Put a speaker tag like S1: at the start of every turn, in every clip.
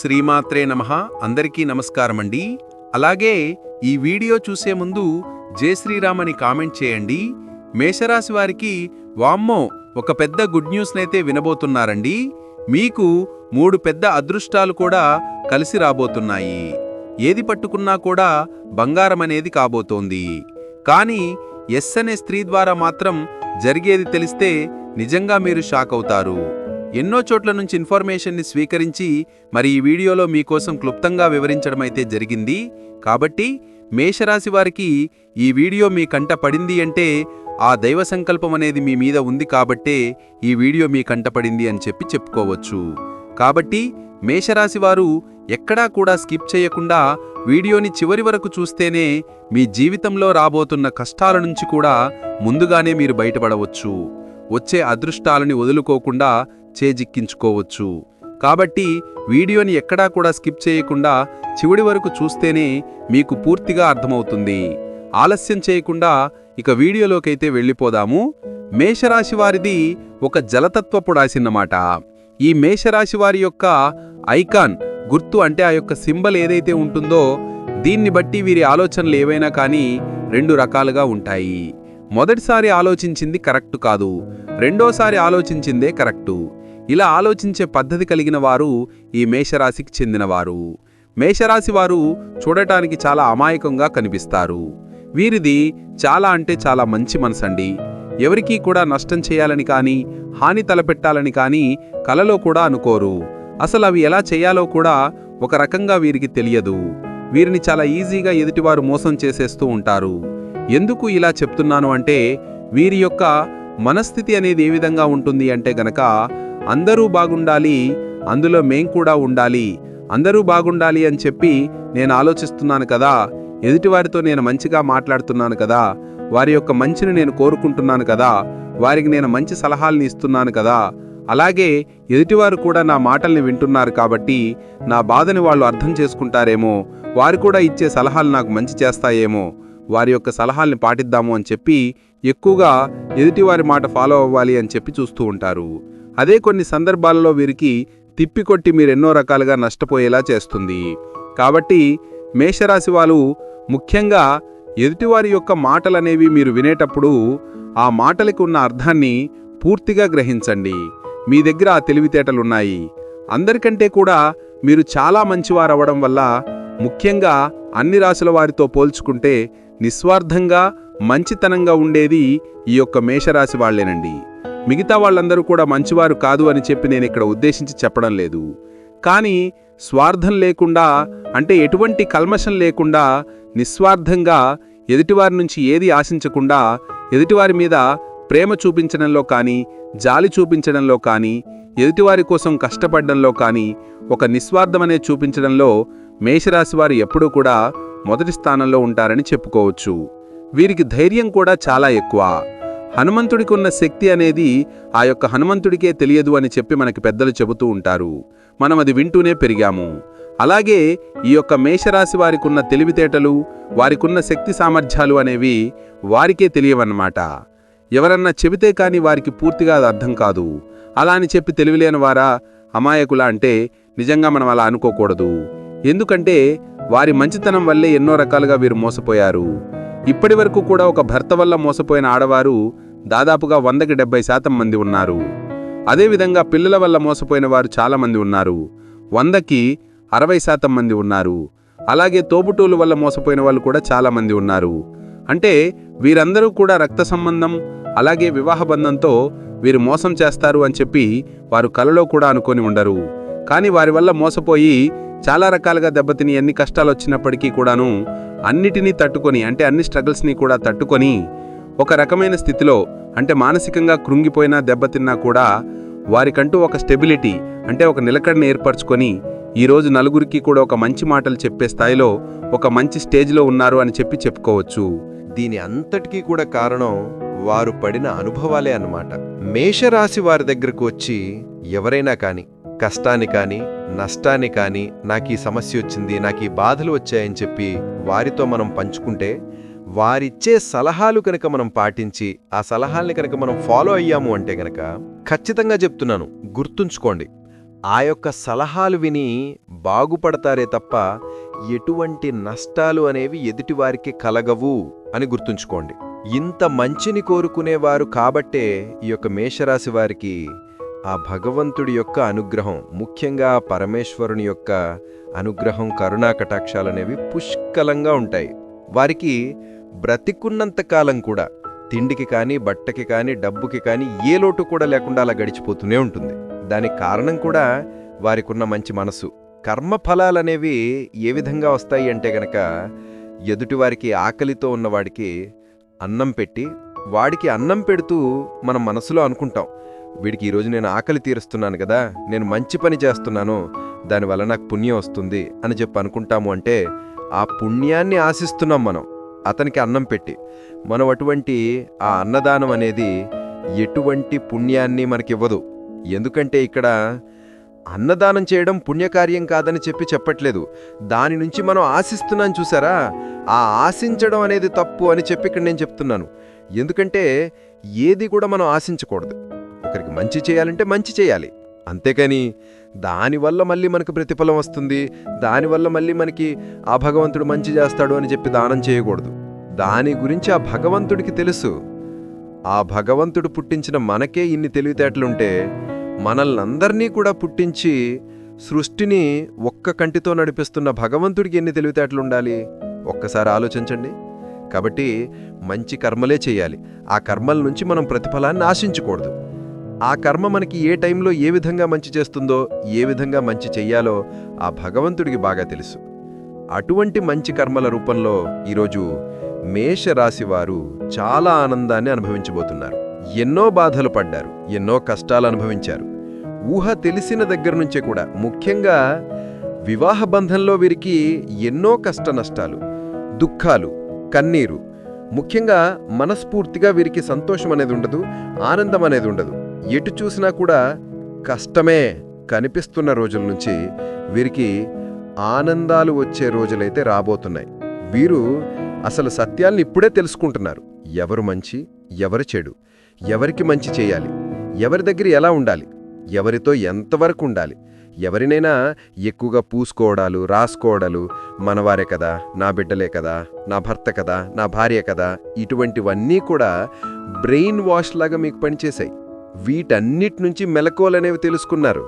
S1: శ్రీమాత్రే నమ. అందరికీ నమస్కారమండి. అలాగే ఈ వీడియో చూసే ముందు జై శ్రీరామ్ అని కామెంట్ చేయండి. మేషరాశి వారికి వామ్మో ఒక పెద్ద గుడ్ న్యూస్నైతే వినబోతున్నారండి. మీకు మూడు పెద్ద అదృష్టాలు కూడా కలిసి రాబోతున్నాయి. ఏది పట్టుకున్నా కూడా బంగారం అనేది కాబోతోంది. కానీ ఎస్ అనే స్త్రీ ద్వారా మాత్రం జరిగేది తెలిస్తే నిజంగా మీరు షాక్ అవుతారు. ఎన్నో చోట్ల నుంచి ఇన్ఫర్మేషన్ని స్వీకరించి మరి ఈ వీడియోలో మీకోసం క్లుప్తంగా వివరించడం అయితే జరిగింది. కాబట్టి మేషరాశి వారికి ఈ వీడియో మీ కంట పడింది అంటే ఆ దైవ సంకల్పం అనేది మీ మీద ఉంది కాబట్టే ఈ వీడియో మీ కంట పడింది అని చెప్పి చెప్పుకోవచ్చు. కాబట్టి మేషరాశి వారు ఎక్కడా కూడా స్కిప్ చేయకుండా వీడియోని చివరి వరకు చూస్తేనే మీ జీవితంలో రాబోతున్న కష్టాల నుంచి కూడా ముందుగానే మీరు బయటపడవచ్చు. వచ్చే అదృష్టాలని వదులుకోకుండా చేజిక్కించుకోవచ్చు. కాబట్టి వీడియోని ఎక్కడా కూడా స్కిప్ చేయకుండా చివరి వరకు చూస్తేనే మీకు పూర్తిగా అర్థమవుతుంది. ఆలస్యం చేయకుండా ఇక వీడియోలోకైతే వెళ్ళిపోదాము. మేషరాశి వారిది ఒక జలతత్వపు రాసిన్నమాట ఈ మేషరాశి వారి యొక్క ఐకాన్ గుర్తు అంటే ఆ యొక్క సింబల్ ఏదైతే ఉంటుందో దీన్ని బట్టి వీరి ఆలోచనలు ఏవైనా కానీ రెండు రకాలుగా ఉంటాయి. మొదటిసారి ఆలోచించింది కరెక్టు కాదు. రెండోసారి ఆలోచించిందే కరెక్టు. ఇలా ఆలోచించే పద్ధతి కలిగిన వారు ఈ మేషరాశికి చెందినవారు. మేషరాశి వారు చూడటానికి చాలా అమాయకంగా కనిపిస్తారు. వీరిది చాలా అంటే చాలా మంచి మనసండి. ఎవరికీ కూడా నష్టం చేయాలని కానీ హాని తలపెట్టాలని కానీ కలలో కూడా అనుకోరు. అసలు అవి ఎలా చేయాలో కూడా ఒక రకంగా వీరికి తెలియదు. వీరిని చాలా ఈజీగా ఎదుటివారు మోసం చేసేస్తూ ఉంటారు. ఎందుకు ఇలా చెప్తున్నాను అంటే వీరి యొక్క మనస్థితి అనేది ఏ విధంగా ఉంటుంది అంటే గనక అందరూ బాగుండాలి అందులో మేం కూడా ఉండాలి. అందరూ బాగుండాలి అని చెప్పి నేను ఆలోచిస్తున్నాను కదా. ఎదుటివారితో నేను మంచిగా మాట్లాడుతున్నాను కదా. వారి యొక్క మంచిని నేను కోరుకుంటున్నాను కదా. వారికి నేను మంచి సలహాల్ని ఇస్తున్నాను కదా. అలాగే ఎదుటివారు కూడా నా మాటల్ని వింటున్నారు కాబట్టి నా బాధని వాళ్ళు అర్థం చేసుకుంటారేమో. వారు కూడా ఇచ్చే సలహాలు నాకు మంచి చేస్తాయేమో. వారి యొక్క సలహాల్ని పాటిద్దాము అని చెప్పి ఎక్కువగా ఎదుటివారి మాట ఫాలో అవ్వాలి అని చెప్పి చూస్తూ ఉంటారు. అదే కొన్ని సందర్భాలలో వీరికి తిప్పికొట్టి మీరెన్నో రకాలుగా నష్టపోయేలా చేస్తుంది. కాబట్టి మేషరాశి వాళ్ళు ముఖ్యంగా ఎదుటివారి యొక్క మాటలనేవి మీరు వినేటప్పుడు ఆ మాటలకు ఉన్న అర్థాన్ని పూర్తిగా గ్రహించండి. మీ దగ్గర ఆ తెలివితేటలున్నాయి. అందరికంటే కూడా మీరు చాలా మంచివారవడం వల్ల ముఖ్యంగా అన్ని రాశుల వారితో పోల్చుకుంటే నిస్వార్థంగా మంచితనంగా ఉండేది ఈ యొక్క మేషరాశి వాళ్ళేనండి మిగతా వాళ్ళందరూ కూడా మంచివారు కాదు అని చెప్పి నేను ఇక్కడ ఉద్దేశించి చెప్పడం లేదు. కానీ స్వార్థం లేకుండా అంటే ఎటువంటి కల్మషం లేకుండా నిస్వార్థంగా ఎదుటివారి నుంచి ఏది ఆశించకుండా ఎదుటివారి మీద ప్రేమ చూపించడంలో కానీ జాలి చూపించడంలో కానీ ఎదుటివారి కోసం కష్టపడడంలో కానీ ఒక నిస్వార్థమనే చూపించడంలో మేషరాశి వారు ఎప్పుడూ కూడా మొదటి స్థానంలో ఉంటారని చెప్పుకోవచ్చు. వీరికి ధైర్యం కూడా చాలా ఎక్కువ. హనుమంతుడికి ఉన్న శక్తి అనేది ఆ యొక్క హనుమంతుడికే తెలియదు అని చెప్పి మనకి పెద్దలు చెబుతూ ఉంటారు. మనం అది వింటూనే పెరిగాము. అలాగే ఈ యొక్క మేషరాశి వారికున్న తెలివితేటలు వారికున్న శక్తి సామర్థ్యాలు అనేవి వారికే తెలియవన్నమాట. ఎవరన్నా చెబితే కానీ వారికి పూర్తిగా అది అర్థం కాదు. అలా అని చెప్పి తెలివిలేని వారా అమాయకులా అంటే నిజంగా మనం అలా అనుకోకూడదు. ఎందుకంటే వారి మంచితనం వల్లే ఎన్నో రకాలుగా వీరు మోసపోయారు. ఇప్పటి వరకు కూడా ఒక భర్త వల్ల మోసపోయిన ఆడవారు దాదాపుగా వందకి డెబ్బై శాతం మంది ఉన్నారు. అదేవిధంగా పిల్లల వల్ల మోసపోయిన వారు చాలా మంది ఉన్నారు. వందకి అరవై శాతం మంది ఉన్నారు. అలాగే తోబుటూలు వల్ల మోసపోయిన వాళ్ళు కూడా చాలా మంది ఉన్నారు. అంటే వీరందరూ కూడా రక్త సంబంధం అలాగే వివాహ బంధంతో వీరు మోసం చేస్తారు అని చెప్పి వారు కలలో కూడా అనుకొని ఉండరు. కానీ వారి వల్ల మోసపోయి చాలా రకాలుగా దెబ్బతిని ఎన్ని కష్టాలు వచ్చినప్పటికీ కూడాను అన్నిటినీ తట్టుకొని అంటే అన్ని స్ట్రగుల్స్ని కూడా తట్టుకొని ఒక రకమైన స్థితిలో అంటే మానసికంగా కృంగిపోయినా దెబ్బతిన్నా కూడా వారికంటూ ఒక స్టెబిలిటీ అంటే ఒక నిలకడని ఏర్పరచుకొని ఈరోజు నలుగురికి కూడా ఒక మంచి మాటలు చెప్పే స్థాయిలో ఒక మంచి స్టేజ్లో ఉన్నారు అని చెప్పి చెప్పుకోవచ్చు.
S2: దీని అంతటికీ కూడా కారణం వారు పడిన అనుభవాలే అన్నమాట. మేషరాశి వారి దగ్గరకు వచ్చి ఎవరైనా కానీ కష్టాన్ని కానీ నష్టాన్ని కానీ నాకు ఈ సమస్య వచ్చింది నాకు ఈ బాధలు వచ్చాయని చెప్పి వారితో మనం పంచుకుంటే వారిచ్చే సలహాలు కనుక మనం పాటించి ఆ సలహాల్ని కనుక మనం ఫాలో అయ్యాము అంటే గనక ఖచ్చితంగా చెప్తున్నాను గుర్తుంచుకోండి. ఆ యొక్క సలహాలు విని బాగుపడతారే తప్ప ఎటువంటి నష్టాలు అనేవి ఎదుటివారికి కలగవు అని గుర్తుంచుకోండి. ఇంత మంచిని కోరుకునేవారు కాబట్టే ఈ యొక్క మేషరాశి వారికి ఆ భగవంతుడి యొక్క అనుగ్రహం ముఖ్యంగా పరమేశ్వరుని యొక్క అనుగ్రహం కరుణా కటాక్షాలనేవి పుష్కలంగా ఉంటాయి. వారికి బ్రతికున్నంత కాలం కూడా తిండికి కానీ బట్టకి కానీ డబ్బుకి కానీ ఏ లోటు కూడా లేకుండా అలా గడిచిపోతూనే ఉంటుంది. దానికి కారణం కూడా వారికున్న మంచి మనసు. కర్మఫలాలనేవి ఏ విధంగా వస్తాయి అంటే గనక ఎదుటివారికి ఆకలితో ఉన్నవాడికి అన్నం పెట్టి వాడికి అన్నం పెడుతూ మనం మనసులో అనుకుంటాం. వీడికి ఈరోజు నేను ఆకలి తీరుస్తున్నాను కదా నేను మంచి పని చేస్తున్నాను దానివల్ల నాకు పుణ్యం వస్తుంది అని చెప్పి అనుకుంటాము అంటే ఆ పుణ్యాన్ని ఆశిస్తున్నాం మనం అతనికి అన్నం పెట్టి. మనం అటువంటి ఆ అన్నదానం అనేది ఎటువంటి పుణ్యాన్ని మనకివ్వదు. ఎందుకంటే ఇక్కడ అన్నదానం చేయడం పుణ్యకార్యం కాదని చెప్పి చెప్పట్లేదు. దాని నుంచి మనం ఆశిస్తున్నాం చూసారా? ఆ ఆశించడం అనేది తప్పు అని చెప్పి ఇక్కడ నేను చెప్తున్నాను. ఎందుకంటే ఏది కూడా మనం ఆశించకూడదు. ఒకరికి మంచి చేయాలంటే మంచి చేయాలి. అంతేకాని దానివల్ల మళ్ళీ మనకు ప్రతిఫలం వస్తుంది దానివల్ల మళ్ళీ మనకి ఆ భగవంతుడు మంచి చేస్తాడు అని చెప్పి దానం చేయకూడదు. దాని గురించి ఆ భగవంతుడికి తెలుసు. ఆ భగవంతుడు పుట్టించిన మనకే ఇన్ని తెలివితేటలుంటే మనల్నందరినీ కూడా పుట్టించి సృష్టిని ఒక్క కంటితో నడిపిస్తున్న భగవంతుడికి ఎన్ని తెలివితేటలుండాలి? ఒక్కసారి ఆలోచించండి. కాబట్టి మంచి కర్మలే చేయాలి. ఆ కర్మల నుంచి మనం ప్రతిఫలాన్ని ఆశించకూడదు. ఆ కర్మ మనకి ఏ టైంలో ఏ విధంగా మంచి చేస్తుందో ఏ విధంగా మంచి చెయ్యాలో ఆ భగవంతుడికి బాగా తెలుసు. అటువంటి మంచి కర్మల రూపంలో ఈరోజు మేషరాశి వారు చాలా ఆనందాన్ని అనుభవించబోతున్నారు. ఎన్నో బాధలు పడ్డారు ఎన్నో కష్టాలు అనుభవించారు. ఊహ తెలిసిన దగ్గర నుంచే కూడా ముఖ్యంగా వివాహ బంధంలో వీరికి ఎన్నో కష్ట నష్టాలు దుఃఖాలు కన్నీరు ముఖ్యంగా మనస్ఫూర్తిగా వీరికి సంతోషం అనేది ఉండదు ఆనందం అనేది ఉండదు. ఎటు చూసినా కూడా కష్టమే కనిపిస్తున్న రోజుల నుంచి వీరికి ఆనందాలు వచ్చే రోజులైతే రాబోతున్నాయి. వీరు అసలు సత్యాల్ని ఇప్పుడే తెలుసుకుంటున్నారు. ఎవరు మంచి ఎవరు చెడు ఎవరికి మంచి చేయాలి ఎవరి దగ్గర ఎలా ఉండాలి ఎవరితో ఎంతవరకు ఉండాలి ఎవరినైనా ఎక్కువగా పూసుకోవడాలు రాసుకోవడాలు మనవారే కదా నా బిడ్డలే కదా నా భర్త కదా నా భార్య కదా ఇటువంటివన్నీ కూడా బ్రెయిన్ వాష్ లాగా మీకు పనిచేశాయి. వీటన్నిటి నుంచి మెలకువలనేవి తెలుసుకున్నారు.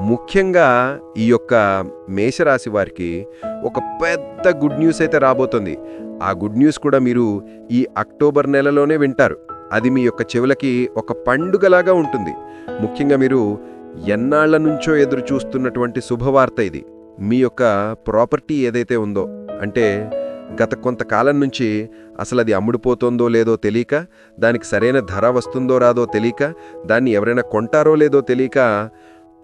S2: ముఖ్యంగా ఈ యొక్క మేషరాశి వారికి ఒక పెద్ద గుడ్ న్యూస్ అయితే రాబోతుంది. ఆ గుడ్ న్యూస్ కూడా మీరు ఈ అక్టోబర్ నెలలోనే వింటారు. అది మీ యొక్క చెవులకి ఒక పండుగలాగా ఉంటుంది. ముఖ్యంగా మీరు ఎన్నాళ్ళ నుంచో ఎదురు చూస్తున్నటువంటి శుభవార్త ఇది. మీ యొక్క ప్రాపర్టీ ఏదైతే ఉందో అంటే గత కొంతకాలం నుంచి అసలు అది అమ్ముడుపోతుందో లేదో తెలియక దానికి సరైన ధర వస్తుందో రాదో తెలియక దాన్ని ఎవరైనా కొంటారో లేదో తెలియక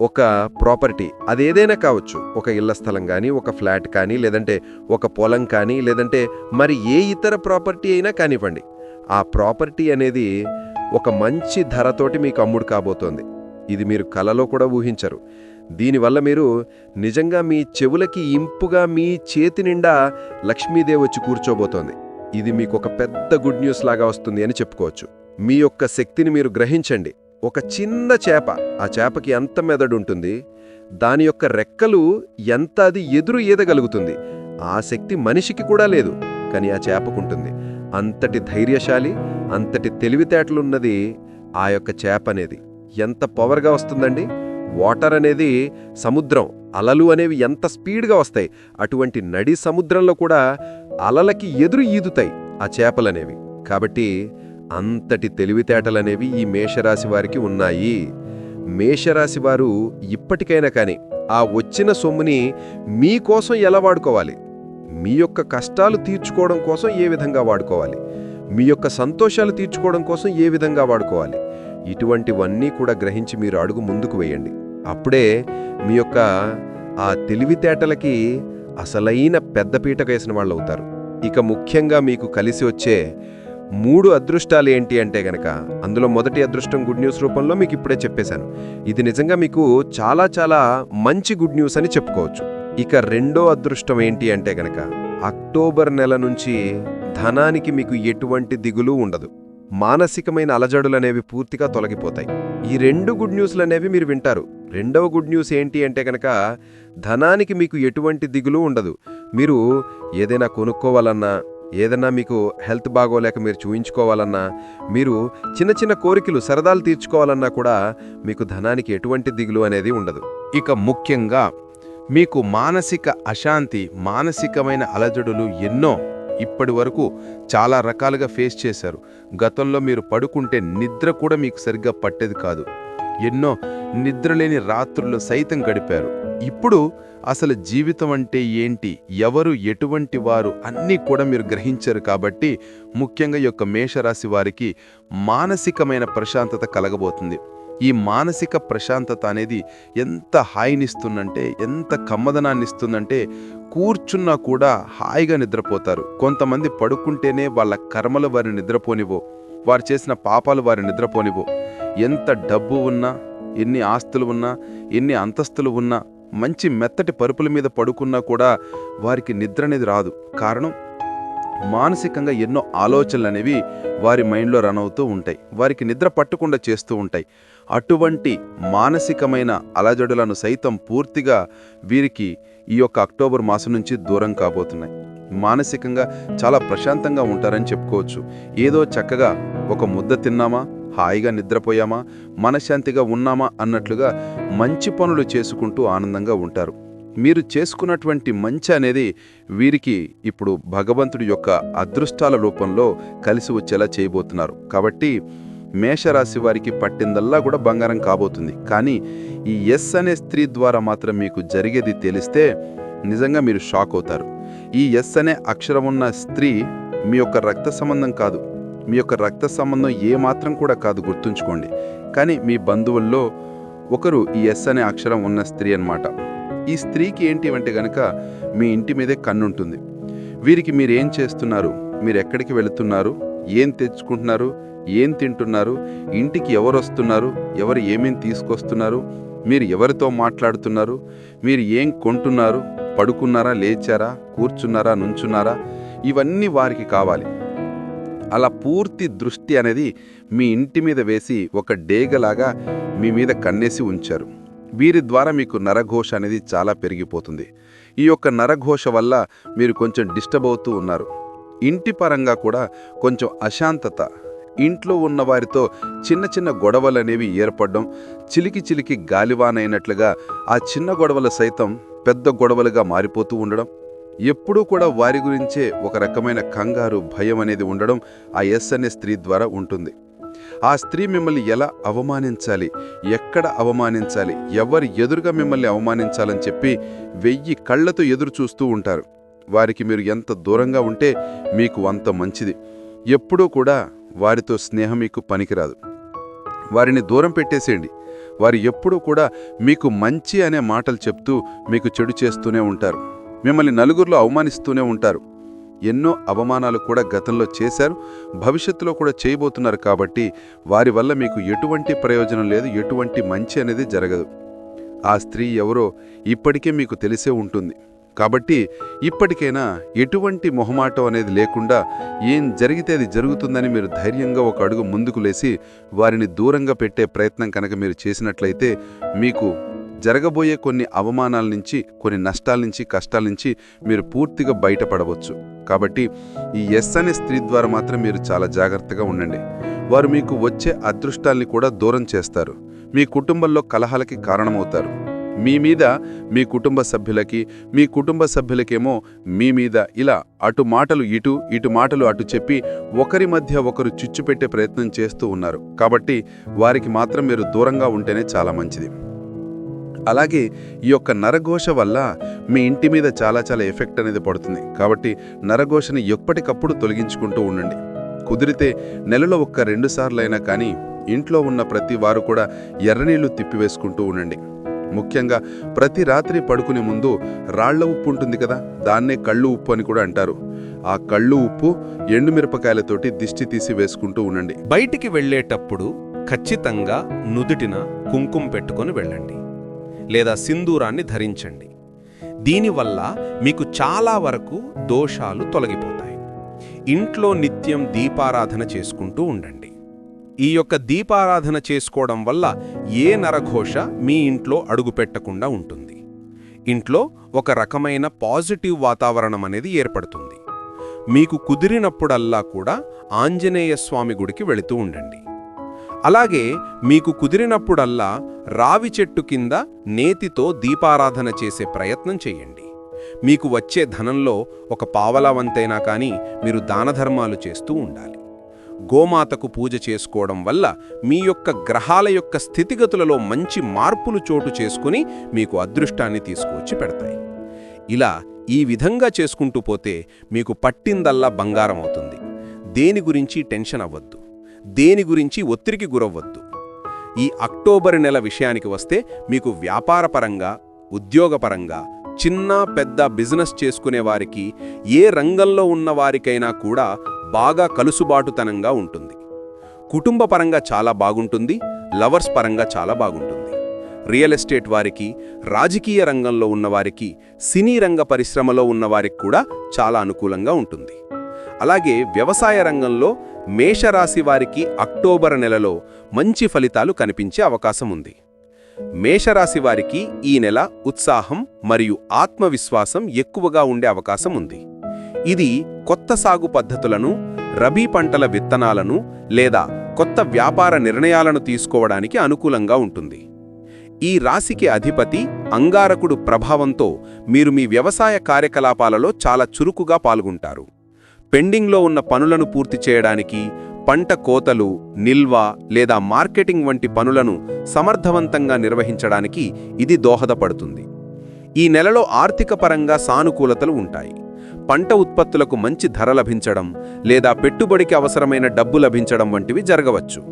S2: ఒక ప్రాపర్టీ అదేదైనా కావచ్చు. ఒక ఇళ్ళ స్థలం కానీ ఒక ఫ్లాట్ కానీ లేదంటే ఒక పొలం కానీ లేదంటే మరి ఏ ఇతర ప్రాపర్టీ అయినా కానివ్వండి. ఆ ప్రాపర్టీ అనేది ఒక మంచి ధరతోటి మీకు అమ్ముడు కాబోతోంది. ఇది మీరు కలలో కూడా ఊహించరు. దీనివల్ల మీరు నిజంగా మీ చెవులకి ఇంపుగా మీ చేతి నిండా లక్ష్మీదేవి వచ్చి కూర్చోబోతోంది. ఇది మీకు ఒక పెద్ద గుడ్ న్యూస్ లాగా వస్తుంది అని చెప్పుకోవచ్చు. మీ యొక్క శక్తిని మీరు గ్రహించండి. ఒక చిన్న చేప ఆ చేపకి ఎంత మెదడు ఉంటుంది దాని యొక్క రెక్కలు ఎంత అది ఎదురు ఈదగలుగుతుంది. ఆ శక్తి మనిషికి కూడా లేదు కానీ ఆ చేపకుంటుంది. అంతటి ధైర్యశాలి అంతటి తెలివితేటలున్నది ఆ యొక్క చేప అనేది ఎంత పవర్గా వస్తుందండి? వాటర్ అనేది సముద్రం. అలలు అనేవి ఎంత స్పీడ్గా వస్తాయి? అటువంటి నడి సముద్రంలో కూడా అలలకి ఎదురు ఈదుతాయి ఆ చేపలనేవి కాబట్టి అంతటి తెలివితేటలనేవి ఈ మేషరాశి వారికి ఉన్నాయి. మేషరాశి వారు ఇప్పటికైనా కానీ ఆ వచ్చిన సొమ్ముని మీకోసం ఎలా వాడుకోవాలి? మీ యొక్క కష్టాలు తీర్చుకోవడం కోసం ఏ విధంగా వాడుకోవాలి? మీ యొక్క సంతోషాలు తీర్చుకోవడం కోసం ఏ విధంగా వాడుకోవాలి? ఇటువంటివన్నీ కూడా గ్రహించి మీరు అడుగు ముందుకు వేయండి. అప్పుడే మీ యొక్క ఆ తెలివితేటలకి అసలైన పెద్దపీట వేసిన వాళ్ళు అవుతారు. ఇక ముఖ్యంగా మీకు కలిసి వచ్చే మూడు అదృష్టాలు ఏంటి అంటే గనక అందులో మొదటి అదృష్టం గుడ్ న్యూస్ రూపంలో మీకు ఇప్పుడే చెప్పేశాను. ఇది నిజంగా మీకు చాలా చాలా మంచి గుడ్ న్యూస్ అని చెప్పుకోవచ్చు. ఇక రెండో అదృష్టం ఏంటి అంటే గనక అక్టోబర్ నెల నుంచి ధనానికి మీకు ఎటువంటి దిగులు ఉండదు. మానసికమైన అలజడులనేవి పూర్తిగా తొలగిపోతాయి. ఈ రెండు గుడ్ న్యూస్లు అనేవి మీరు వింటారు. రెండవ గుడ్ న్యూస్ ఏంటి అంటే కనుక ధనానికి మీకు ఎటువంటి దిగులు ఉండదు. మీరు ఏదైనా కొనుక్కోవాలన్నా ఏదైనా మీకు హెల్త్ బాగోలేక మీరు చూయించుకోవాలన్నా మీరు చిన్న చిన్న కోరికలు సరదాలు తీర్చుకోవాలన్నా కూడా మీకు ధనానికి ఎటువంటి దిగులు అనేది ఉండదు.
S3: ఇక ముఖ్యంగా మీకు మానసిక అశాంతి మానసికమైన అలజడులు ఎన్నో ఇప్పటి వరకు చాలా రకాలుగా ఫేస్ చేశారు. గతంలో మీరు పడుకుంటే నిద్ర కూడా మీకు సరిగ్గా పట్టేది కాదు. ఎన్నో నిద్రలేని రాత్రులు సైతం గడిపారు. ఇప్పుడు అసలు జీవితం అంటే ఏంటి? ఎవరు? ఎటువంటి వారు? అన్నీ కూడా మీరు గ్రహించారు కాబట్టి ముఖ్యంగా ఈ యొక్క మేషరాశి వారికి మానసికమైన ప్రశాంతత కలగబోతుంది. ఈ మానసిక ప్రశాంతత అనేది ఎంత హాయినిస్తుందంటే ఎంత కమ్మదనాన్ని ఇస్తుందంటే కూర్చున్నా కూడా హాయిగా నిద్రపోతారు. కొంతమంది పడుకుంటేనే వాళ్ళ కర్మలు వారిని నిద్రపోనివో వారు చేసిన పాపాలు వారిని నిద్రపోనివో ఎంత డబ్బు ఉన్నా ఎన్ని ఆస్తులు ఉన్నా ఎన్ని అంతస్తులు ఉన్నా మంచి మెత్తటి పరుపుల మీద పడుకున్నా కూడా వారికి నిద్ర అనేది రాదు. కారణం? మానసికంగా ఎన్నో ఆలోచనలు అనేవి వారి మైండ్లో రన్ అవుతూ ఉంటాయి. వారికి నిద్ర పట్టకుండా చేస్తూ ఉంటాయి. అటువంటి మానసికమైన అలజడులను సైతం పూర్తిగా వీరికి ఈ యొక్క అక్టోబర్ మాసం నుంచి దూరం కాబోతున్నాయి. మానసికంగా చాలా ప్రశాంతంగా ఉంటారని చెప్పుకోవచ్చు. ఏదో చక్కగా ఒక ముద్ద తిన్నామా? హాయిగా నిద్రపోయామా? మనశ్శాంతిగా ఉన్నామా? అన్నట్లుగా మంచి పనులు చేసుకుంటూ ఆనందంగా ఉంటారు. మీరు చేసుకున్నటువంటి మంచి అనేది వీరికి ఇప్పుడు భగవంతుడి యొక్క అదృష్టాల రూపంలో కలిసి వచ్చేలా చేయబోతున్నారు. కాబట్టి మేషరాశి వారికి పట్టిందల్లా కూడా బంగారం కాబోతుంది. కానీ ఈ ఎస్ అనే స్త్రీ ద్వారా మాత్రం మీకు జరిగేది తెలిస్తే నిజంగా మీరు షాక్ అవుతారు. ఈ ఎస్ అనే అక్షరం ఉన్న స్త్రీ మీ యొక్క రక్త సంబంధం కాదు. మీ యొక్క రక్త సంబంధం ఏ మాత్రం కూడా కాదు గుర్తుంచుకోండి. కానీ మీ బంధువుల్లో ఒకరు ఈ ఎస్ అనే అక్షరం ఉన్న స్త్రీ అన్నమాట. ఈ స్త్రీకి ఏంటి అంటే గనక మీ ఇంటి మీదే కన్నుంటుంది. వీరికి మీరు ఏం చేస్తున్నారు? మీరు ఎక్కడికి వెళుతున్నారు? ఏం తెచ్చుకుంటున్నారు? ఏం తింటున్నారు? ఇంటికి ఎవరు వస్తున్నారు? ఎవరు ఏమేం తీసుకొస్తున్నారు? మీరు ఎవరితో మాట్లాడుతున్నారు? మీరు ఏం కొంటున్నారు? పడుకున్నారా? లేచారా? కూర్చున్నారా? నుంచున్నారా? ఇవన్నీ వారికి కావాలి. అలా పూర్తి దృష్టి అనేది మీ ఇంటి మీద వేసి ఒక డేగలాగా మీ మీద కన్నేసి ఉంచారు. వీరి ద్వారా మీకు నరఘోష అనేది చాలా పెరిగిపోతుంది. ఈ యొక్క నరఘోష వల్ల మీరు కొంచెం డిస్టర్బ్ అవుతూ ఉన్నారు. ఇంటి పరంగా కూడా కొంచెం అశాంతత ఇంట్లో ఉన్న వారితో చిన్న చిన్న గొడవలు అనేవి ఏర్పడడం చిలికి చిలికి గాలివానైనట్లుగా ఆ చిన్న గొడవలు సైతం పెద్ద గొడవలుగా మారిపోతూ ఉండడం ఎప్పుడూ కూడా వారి గురించే ఒక రకమైన కంగారు భయం అనేది ఉండడం ఆ ఎస్ అనే స్త్రీ ద్వారా ఉంటుంది. ఆ స్త్రీ మిమ్మల్ని ఎలా అవమానించాలి? ఎక్కడ అవమానించాలి? ఎవరి ఎదురుగా మిమ్మల్ని అవమానించాలని చెప్పి వెయ్యి కళ్ళతో ఎదురు చూస్తూ ఉంటారు. వారికి మీరు ఎంత దూరంగా ఉంటే మీకు అంత మంచిది. ఎప్పుడూ కూడా వారితో స్నేహం మీకు పనికిరాదు. వారిని దూరం పెట్టేసేయండి. వారు ఎప్పుడూ కూడా మీకు మంచి అనే మాటలు చెప్తూ మీకు చెడు చేస్తూనే ఉంటారు. మిమ్మల్ని నలుగురిలో అవమానిస్తూనే ఉంటారు. ఎన్నో అవమానాలు కూడా గతంలో చేశారు భవిష్యత్తులో కూడా చేయబోతున్నారు కాబట్టి వారి వల్ల మీకు ఎటువంటి ప్రయోజనం లేదు ఎటువంటి మంచి అనేది జరగదు. ఆ స్త్రీ ఎవరో ఇప్పటికే మీకు తెలిసే ఉంటుంది. కాబట్టి ఇప్పటికైనా ఎటువంటి మొహమాటం అనేది లేకుండా ఏం జరిగితే అది జరుగుతుందని మీరు ధైర్యంగా ఒక అడుగు ముందుకు లేసి వారిని దూరంగా పెట్టే ప్రయత్నం కనుక మీరు చేసినట్లయితే మీకు జరగబోయే కొన్ని అవమానాల నుంచి కొన్ని నష్టాల నుంచి కష్టాల నుంచి మీరు పూర్తిగా బయటపడవచ్చు. కాబట్టి ఈ ఎస్ అనే స్త్రీ ద్వారా మాత్రం మీరు చాలా జాగ్రత్తగా ఉండండి. వారు మీకు వచ్చే అదృష్టాల్ని కూడా దూరం చేస్తారు. మీ కుటుంబంలో కలహాలకి కారణమవుతారు. మీ మీద మీ కుటుంబ సభ్యులకి మీ కుటుంబ సభ్యులకేమో మీ మీద ఇలా అటు మాటలు ఇటు ఇటు మాటలు అటు చెప్పి ఒకరి మధ్య ఒకరు చిచ్చు పెట్టే ప్రయత్నం చేస్తూ ఉన్నారు. కాబట్టి వారికి మాత్రం మీరు దూరంగా ఉంటేనే చాలా మంచిది. అలాగే ఈ యొక్క నరఘోష వల్ల మీ ఇంటి మీద చాలా చాలా ఎఫెక్ట్ అనేది పడుతుంది. కాబట్టి నరఘోషని ఎప్పటికప్పుడు తొలగించుకుంటూ ఉండండి. కుదిరితే నెలలో ఒక్క రెండుసార్లైనా కానీ ఇంట్లో ఉన్న ప్రతి వారు కూడా ఎర్రనీళ్ళు తిప్పివేసుకుంటూ ఉండండి. ముఖ్యంగా ప్రతి రాత్రి పడుకునే ముందు రాళ్ళ ఉప్పు ఉంటుంది కదా దాన్నే కళ్ళు ఉప్పు అని కూడా అంటారు. ఆ కళ్ళు ఉప్పు ఎండుమిరపకాయలతోటి దిష్టి తీసి వేసుకుంటూ ఉండండి.
S1: బయటికి వెళ్ళేటప్పుడు ఖచ్చితంగా నుదుటిన కుంకుమ పెట్టుకొని వెళ్ళండి లేదా సింధూరాన్ని ధరించండి. దీనివల్ల మీకు చాలా వరకు దోషాలు తొలగిపోతాయి. ఇంట్లో నిత్యం దీపారాధన చేసుకుంటూ ఉండండి. ఈ యొక్క దీపారాధన చేసుకోవడం వల్ల ఏ నరఘోష మీ ఇంట్లో అడుగుపెట్టకుండా ఉంటుంది. ఇంట్లో ఒక రకమైన పాజిటివ్ వాతావరణం అనేది ఏర్పడుతుంది. మీకు కుదిరినప్పుడల్లా కూడా ఆంజనేయ స్వామి గుడికి వెళుతూ ఉండండి. అలాగే మీకు కుదిరినప్పుడల్లా రావి చెట్టు కింద నేతితో దీపారాధన చేసే ప్రయత్నం చేయండి. మీకు వచ్చే ధనంలో ఒక పావలా వంతైనా కానీ మీరు దానధర్మాలు చేస్తూ ఉండాలి. గోమాతకు పూజ చేసుకోవడం వల్ల మీ యొక్క గ్రహాల యొక్క స్థితిగతులలో మంచి మార్పులు చోటు చేసుకుని మీకు అదృష్టాన్ని తీసుకువచ్చి పెడతాయి. ఇలా ఈ విధంగా చేసుకుంటూ పోతే మీకు పట్టిందల్లా బంగారం అవుతుంది. దేని గురించి టెన్షన్ అవ్వద్దు. దేని గురించి ఒత్తిడికి గురవ్వద్దు. ఈ అక్టోబర్ నెల విషయానికి వస్తే మీకు వ్యాపారపరంగా ఉద్యోగపరంగా చిన్న పెద్ద బిజినెస్ చేసుకునే వారికి ఏ రంగంలో ఉన్న వారికైనా కూడా బాగా కలుసుబాటుతనంగా ఉంటుంది. కుటుంబ పరంగా చాలా బాగుంటుంది లవర్స్ పరంగా చాలా బాగుంటుంది. రియల్ ఎస్టేట్ వారికి రాజకీయ రంగంలో ఉన్నవారికి సినీ రంగ పరిశ్రమలో ఉన్నవారికి కూడా చాలా అనుకూలంగా ఉంటుంది. అలాగే వ్యవసాయ రంగంలో మేషరాశి వారికి అక్టోబర్ నెలలో మంచి ఫలితాలు కనిపించే అవకాశం ఉంది. మేషరాశి వారికి ఈ నెల ఉత్సాహం మరియు ఆత్మవిశ్వాసం ఎక్కువగా ఉండే అవకాశం ఉంది. ఇది కొత్త సాగు పద్ధతులను రబీ పంటల విత్తనాలను లేదా కొత్త వ్యాపార నిర్ణయాలను తీసుకోవడానికి అనుకూలంగా ఉంటుంది. ఈ రాశికి అధిపతి అంగారకుడు ప్రభావంతో మీరు మీ వ్యవసాయ కార్యకలాపాలలో చాలా చురుకుగా పాల్గొంటారు. పెండింగ్లో ఉన్న పనులను పూర్తి చేయడానికి పంట కోతలు నిల్వ లేదా మార్కెటింగ్ వంటి పనులను సమర్థవంతంగా నిర్వహించడానికి ఇది దోహదపడుతుంది. ఈ నెలలో ఆర్థిక పరంగా సానుకూలతలు ఉంటాయి. పంట ఉత్పత్తులకు మంచి ధర లభించడం లేదా పెట్టుబడికి అవసరమైన డబ్బు లభించడం వంటివి జరగవచ్చు.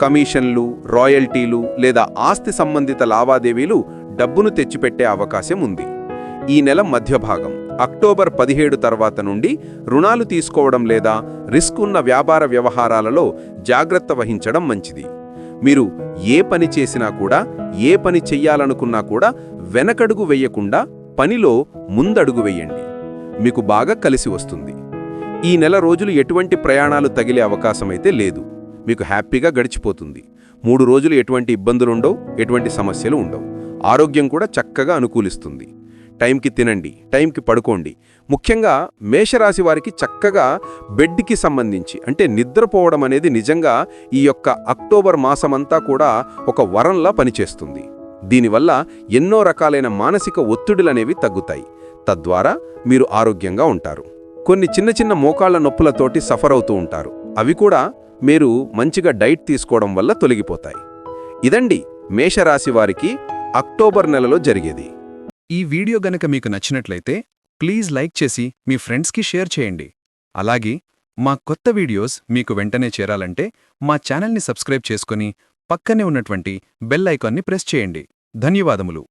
S1: కమిషన్లు రాయల్టీలు లేదా ఆస్తి సంబంధిత లావాదేవీలు డబ్బును తెచ్చిపెట్టే అవకాశం ఉంది. ఈ నెల మధ్యభాగం అక్టోబర్ పదిహేడు తర్వాత నుండి రుణాలు తీసుకోవడం లేదా రిస్క్ ఉన్న వ్యాపార వ్యవహారాలలో జాగ్రత్త వహించడం మంచిది. మీరు ఏ పని చేసినా కూడా ఏ పని చెయ్యాలనుకున్నా కూడా వెనకడుగు వెయ్యకుండా పనిలో ముందడుగు వెయ్యండి మీకు బాగా కలిసి వస్తుంది. ఈ నెల రోజులు ఎటువంటి ప్రయాణాలు తగిలే అవకాశమైతే లేదు. మీకు హ్యాపీగా గడిచిపోతుంది. మూడు రోజులు ఎటువంటి ఇబ్బందులుండవు ఎటువంటి సమస్యలు ఉండవు. ఆరోగ్యం కూడా చక్కగా అనుకూలిస్తుంది. టైంకి తినండి టైంకి పడుకోండి. ముఖ్యంగా మేషరాశి వారికి చక్కగా బెడ్కి సంబంధించి అంటే నిద్రపోవడం అనేది నిజంగా ఈ యొక్క అక్టోబర్ మాసమంతా కూడా ఒక వరంలా పనిచేస్తుంది. దీనివల్ల ఎన్నో రకాలైన మానసిక ఒత్తిడులనేవి తగ్గుతాయి. తద్వారా మీరు ఆరోగ్యంగా ఉంటారు. కొన్ని చిన్న చిన్న మోకాళ్ళ నొప్పులతోటి సఫర్ అవుతూ ఉంటారు. అవి కూడా మీరు మంచిగా డైట్ తీసుకోవడం వల్ల తొలగిపోతాయి. ఇదండి మేషరాశి వారికి అక్టోబర్ నెలలో జరిగేది.
S3: ఈ వీడియో గనక మీకు నచ్చినట్లయితే ప్లీజ్ లైక్ చేసి మీ ఫ్రెండ్స్కి షేర్ చేయండి. అలాగే మా కొత్త వీడియోస్ మీకు వెంటనే చేరాలంటే మా ఛానల్ని సబ్స్క్రైబ్ చేసుకుని పక్కనే ఉన్నటువంటి బెల్ ఐకాన్ని ప్రెస్ చేయండి. ధన్యవాదములు.